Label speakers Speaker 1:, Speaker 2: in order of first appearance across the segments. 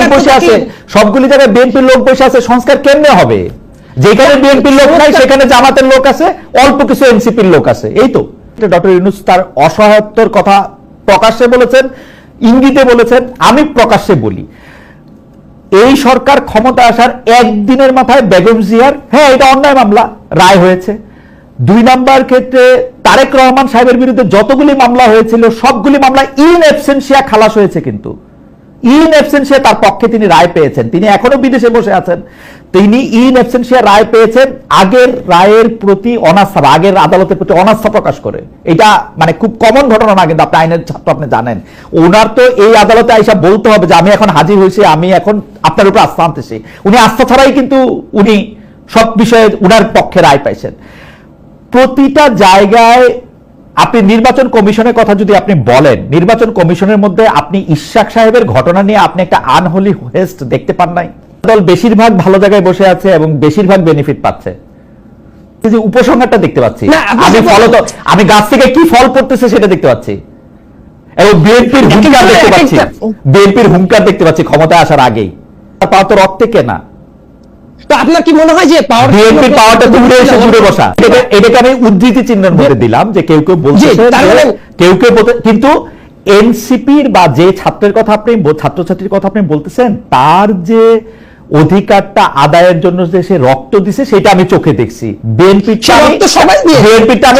Speaker 1: সংস্কার
Speaker 2: বসে আছে। সবগুলি জায়গায় বিএনপির লোক বসে আছে। সংস্কার কেমনে হবে? যেখানে বিএনপির লোক নাই সেখানে জামাতের লোক আছে অল্প কিছু এনসিপির লোক আছে। এই তো। ডক্টর ইউনুস তার অসহায়ত্বর কথা প্রকাশ্যে বলেছেন ইঙ্গিতে বলেছেন আমি প্রকাশ্যে বলি। এই সরকার ক্ষমতা আসার একদিনের মাথায় বেগম জিয়ার হ্যাঁ এটা অন্যায় মামলা রায় হয়েছে। দুই নাম্বার ক্ষেত্রে তারেক রহমান সাহেবের বিরুদ্ধে যতগুলি মামলা হয়েছিল সবগুলি মামলা ইন অ্যাবসেন্সিয়া খালাস হয়েছে কিন্তু। ইন অ্যাবসেন্সিয়া তার পক্ষে তিনি রায় পেয়েছেন। তিনি এখনও বিদেশে বসে আছেন। তিনি ইন অ্যাবসেন্সিয়া রায় পেয়েছেন আগের রায়ের প্রতি অনাস্থা, আগের আদালতের প্রতি অনাস্থা প্রকাশ করে। এটা মানে খুব কমন ঘটনা না, কিন্তু আপনি আইনের ছাত্র আপনি জানেন। ওনার তো এই আদালতে আইসা বলতে হবে যে, আমি এখন হাজির হয়েছি, আমি এখন আপনার উপর আস্থা আনতেছি। উনি আস্থা ছাড়াই কিন্তু উনি সব বিষয়ে উনার পক্ষে রায় পাইছেন। প্রতিটা জায়গায় আপনি নির্বাচন কমিশনের কথা যদি আপনি বলেন নির্বাচন কমিশনের মধ্যে আপনি ইশাক সাহেবের ঘটনা নিয়ে আপনি একটা আনহলি ওয়েস্ট দেখতে পান নাই? দল বেশিরভাগ ভালো জায়গায় বসে আছে এবং বেশিরভাগ বেনিফিট পাচ্ছে। যে উপসংহারটা দেখতে পাচ্ছি। আমি ফল তো আমি গাছ থেকে কি ফল পড়তেছে সেটা দেখতে পাচ্ছি। এবং বিএনপির হুঙ্কার দেখতে পাচ্ছি। বিএনপির হুঙ্কার দেখতে পাচ্ছি ক্ষমতায় আসার আগেই। তা তো রক্তে কেনা।
Speaker 1: তো আপনার কি মনে হয় যে পাওয়ার
Speaker 2: বিএনপির পাওয়ারটা দূরে এসে জুড়ে বসা? এটা- এটাকে আমি উদ্ধৃতি চিহ্নের মধ্যে দিলাম যে কেউ কেউ বলছে
Speaker 1: মানে-
Speaker 2: কেউ কেউ কিন্তু এনসিপির বা যে ছাত্রের কথা আপনি ছাত্রছাত্রীর কথা আপনি বলতেছেন তার যে অধিকারটা আদায়ের জন্য যে সে রক্ত দিছে সেটা আমি চোখে দেখছি।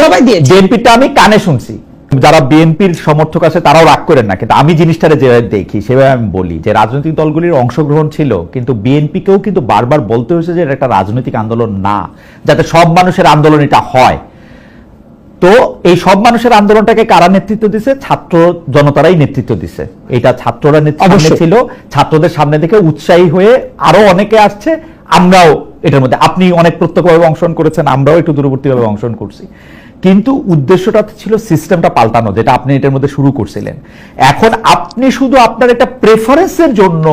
Speaker 1: সবাই দিয়েছে।
Speaker 2: আমি কানে শুনছি। যারা বিএনপির সমর্থক আছে তারাও রাগ করেন না। কিন্তু আমি জিনিসটারে যেভাবে দেখি সেভাবে আমি বলি যে রাজনৈতিক দলগুলির অংশগ্রহণ ছিল কিন্তু বিএনপিকেও কিন্তু বারবার বলতে হয়েছে যে এটা একটা রাজনৈতিক আন্দোলন না যাতে সব মানুষের আন্দোলন এটা হয়। তো এই সব মানুষের আন্দোলনটাকে কারা নেতৃত্ব দিছে? ছাত্র জনতারাই নেতৃত্ব দিছে। এটা ছাত্ররা নেতৃত্ব। ছিল ছাত্রদের সামনে থেকে উৎসাহী হয়ে আরও অনেকে আসছে। আমরাও এটার মধ্যে আপনি অনেক প্রত্যক্ষভাবে অংশগ্রহণ করেছেন আমরাও একটু দূরবর্তীভাবে অংশগ্রহণ করছি। কিন্তু উদ্দেশ্যটা ছিল সিস্টেমটা পাল্টানো যেটা আপনি এটার মধ্যে শুরু করছিলেন। এখন আপনি শুধু আপনার একটা প্রেফারেন্সের জন্য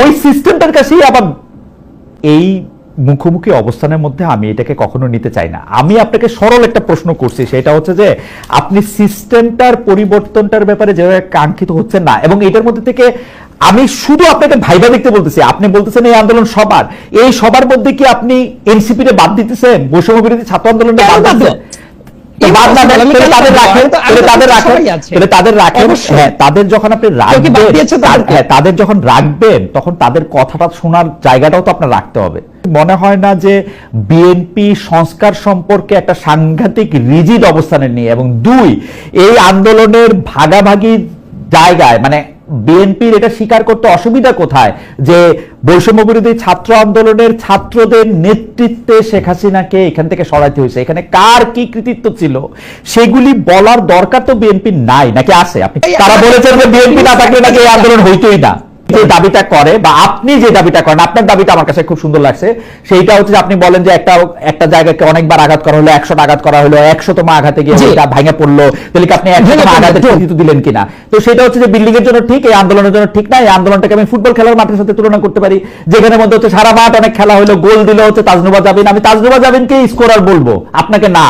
Speaker 2: ওই সিস্টেমটার কাছেই আবার এই মুখোমুখি অবস্থানের মধ্যে আমি এটাকে কখনো নিতে চাই না। আমি আপনাকে সরল একটা প্রশ্ন করছি সেটা হচ্ছে যে আপনি সিস্টেমটার পরিবর্তনটার ব্যাপারে যেভাবে কাঙ্ক্ষিত হচ্ছে না এবং এটার মধ্যে থেকে আমি শুধু আপনাকে ভাইবা দেখতে বলতেছি আপনি বলতেছেন এই আন্দোলন সবার এই সবার মধ্যে কি আপনি এনসিপি রে বাদ দিতেছেন? বৈষম্য বিরোধী ছাত্র আন্দোলনে
Speaker 1: কেন
Speaker 2: বাদ
Speaker 1: বাদ
Speaker 2: দিতেছেন? তাদের। হ্যাঁ তাদের যখন আপনি রাখবেন? হ্যাঁ, তাদের যখন রাখবেন তখন তাদের কথাটা শোনার জায়গাটাও তো আপনার রাখতে হবে মনে হয় না যে বিএনপি সংস্কার সম্পর্কে একটা সাংঘাতিক রিজিড অবস্থানে নিয়ে এবং দুই এই আন্দোলনের ভাগাভাগি জায়গায় মানে বিএনপির এটা স্বীকার করতে অসুবিধা কোথায়? যে বৈষম্য বিরোধী ছাত্র আন্দোলনের ছাত্রদের নেতৃত্বে শেখ হাসিনাকে এখান থেকে সরাইতে হয়েছে। এখানে কার কি কৃতিত্ব ছিল? সেগুলি বলার দরকার তো বিএনপি নাই নাকি আছে? আপনি তারা বলেছেন যে বিএনপি না থাকলে নাকি এই আন্দোলন হইতেই না। যে দাবিটা করে বা আপনি যে দাবিটা করেন আপনার দাবিটা আমার কাছে খুব সুন্দর লাগছে। সেইটা হচ্ছে যে আপনি বলেন যে একটা একটা জায়গাকে অনেকবার আঘাত করা হলো একশো আঘাত করা হলো একশোতম আঘাতে গিয়ে। এটা ভেঙে পড়ল তাহলে কি আপনি একশোতম
Speaker 1: জি।
Speaker 2: কৃতিত্ব দিলেন কিনা? তো সেটা হচ্ছে যে বিল্ডিং এর জন্য ঠিক এই আন্দোলনের জন্য ঠিক না এই আন্দোলনটাকে আমি ফুটবল খেলার মাঠের সাথে তুলনা করতে পারি। যেখানে মধ্যে হচ্ছে সারা মাঠ অনেক খেলা হলো গোল দিল হচ্ছে তাজনুবা জাবিন আমি তাজনুবা জাবিনকে স্কোরার বলব আপনাকে না।